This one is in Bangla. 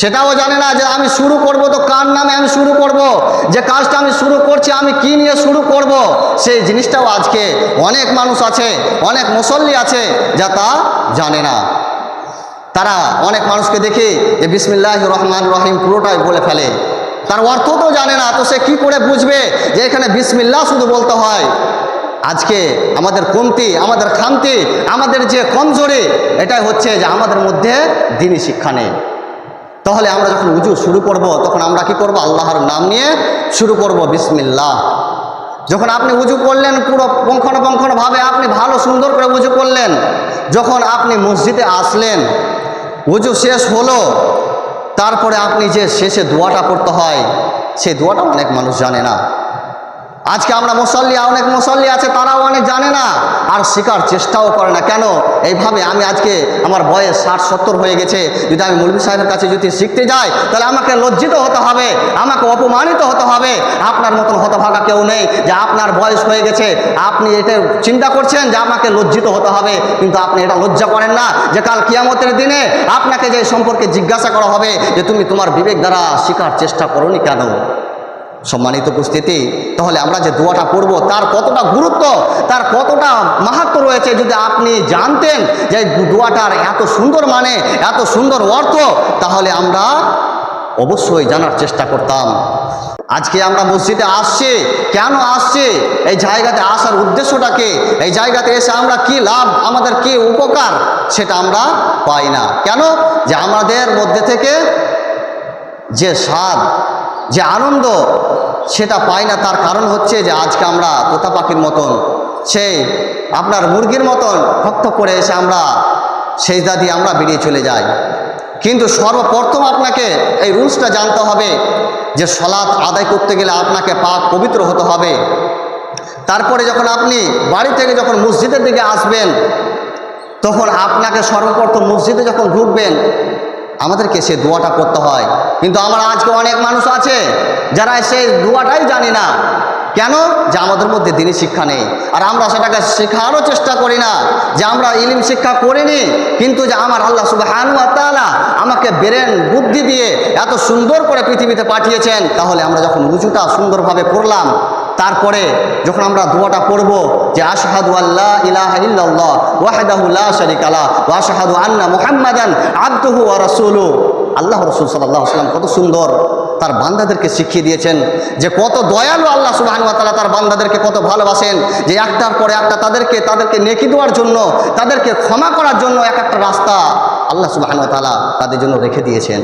সেটাও জানে না যে আমি শুরু করব তো কার নামে আমি শুরু করব? যে কাজটা আমি শুরু করছি, আমি কি নিয়ে শুরু করব? সেই জিনিসটাও আজকে অনেক মানুষ আছে, অনেক মুসল্লি আছে যা তা জানে না। তারা অনেক মানুষকে দেখে যে বিসমিল্লাহ রহমান রহিম পুরোটাই বলে ফেলে। তার অর্থ তো জানে না, তো সে কি করে বুঝবে যে এখানে বিসমিল্লাহ শুধু বলতে হয়? আজকে আমাদের কমতি, আমাদের খামতি, আমাদের যে কমজোরি, এটাই হচ্ছে যে আমাদের মধ্যে দিনই শিক্ষা নেই। তাহলে আমরা যখন উজু শুরু করব, তখন আমরা কি করব? আল্লাহর নাম নিয়ে শুরু করব, বিসমিল্লাহ। যখন আপনি উজু করলেন, পুরো পঙ্খনপঙ্খনভাবে আপনি ভালো সুন্দর করে উজু করলেন। যখন আপনি মসজিদে আসলেন, উজু শেষ হলো, তারপরে আপনি যে শেষে দোয়াটা করতে হয়, সেই দোয়াটা অনেক মানুষ জানে না। আজকে আমরা মুসল্লি অনেক মুসল্লি আছে, তারাও অনেক জানে না, আর শেখার চেষ্টাও করে না। কেন? এইভাবে আমি আজকে আমার বয়স ষাট, সত্তর হয়ে গেছে, যদি আমি মৌলভী সাহেবের কাছে যদি শিখতে যাই, তাহলে আমাকে লজ্জিত হতে হবে, আমাকে অপমানিত হতে হবে। আপনার মতন হতভাগা কেউ নেই যে আপনার বয়স হয়ে গেছে, আপনি এটা চিন্তা করছেন যে আমাকে লজ্জিত হতে হবে, কিন্তু আপনি এটা লজ্জা করেন না যে কাল কিয়ামতের দিনে আপনাকে যে সম্পর্কে জিজ্ঞাসা করা হবে যে তুমি তোমার বিবেক দ্বারা শেখার চেষ্টা করনি কেন? সম্মানিত উপস্থিতি, তাহলে আমরা যে দোয়াটা পড়ব তার কতটা গুরুত্ব, তার কতটা মাহাত্ম রয়েছে যদি আপনি জানতেন যে দোয়াটার এত সুন্দর মানে এত সুন্দর অর্থ, তাহলে আমরা অবশ্যই জানার চেষ্টা করতাম। আজকে আমরা মসজিদে আসছি, কেন আসছি, এই জায়গাতে আসার উদ্দেশ্যটা কি, এই জায়গাতে এসে আমরা কি লাভ, আমাদের কি উপকার, সেটা আমরা পাই না। কেন? যে আমাদের মধ্যে থেকে যে স্বাদ, যে আনন্দ সেটা পাই না। তার কারণ হচ্ছে যে আজকে আমরা তোতা পাখির মতন, সেই আপনার মুরগির মতন ভক্ত করে এসে আমরা সেই দিয়ে আমরা বেরিয়ে চলে যাই। কিন্তু সর্বপ্রথম আপনাকে এই রুলসটা জানতে হবে যে সলাৎ আদায় করতে গেলে আপনাকে পাক পবিত্র হতে হবে। তারপরে যখন আপনি বাড়ি থেকে যখন মসজিদের দিকে আসবেন, তখন আপনাকে সর্বপ্রথম মসজিদে যখন ঢুকবেন আমাদেরকে সে দোয়াটা করতে হয়। কিন্তু আমার আজকে অনেক মানুষ আছে, যারা সে দোয়াটাই জানি না। কেন? যে আমাদের মধ্যে দিনই শিক্ষা নেই। আর আমরা সেটাকে শেখারও চেষ্টা করি না, যে আমরা ইলিম শিক্ষা করিনি, কিন্তু যে আমার আল্লাহ সুবাহানুয়া তাআলা আমাকে বেরেন বুদ্ধি দিয়ে এত সুন্দর করে পৃথিবীতে পাঠিয়েছেন, তাহলে আমরা যখন উঁচুটা সুন্দরভাবে করলাম তারপরে যখন আমরা দোয়াটা পড়ব যে আশহাদু আল্লাহ ইলাহা ইল্লাল্লাহ ওয়াহদাহু লা শারিকা লা ওয়া আশহাদু আন্না মুহাম্মাদান আবদুহু ওয়া রাসূলুহু। আল্লাহ রাসূল সাল্লাল্লাহু আলাইহি কত সুন্দর তার বান্দাদেরকে শিখিয়ে দিয়েছেন যে কত দয়ালু আল্লাহ সুবহানাহু ওয়া তাআলা তার বান্দাদেরকে কত ভালোবাসেন যে একটার পরে একটা তাদেরকে তাদেরকে নেকি দেওয়ার জন্য, তাদেরকে ক্ষমা করার জন্য এক একটা রাস্তা আল্লাহ সুবহানাহু ওয়া তাআলা তাদের জন্য রেখে দিয়েছেন।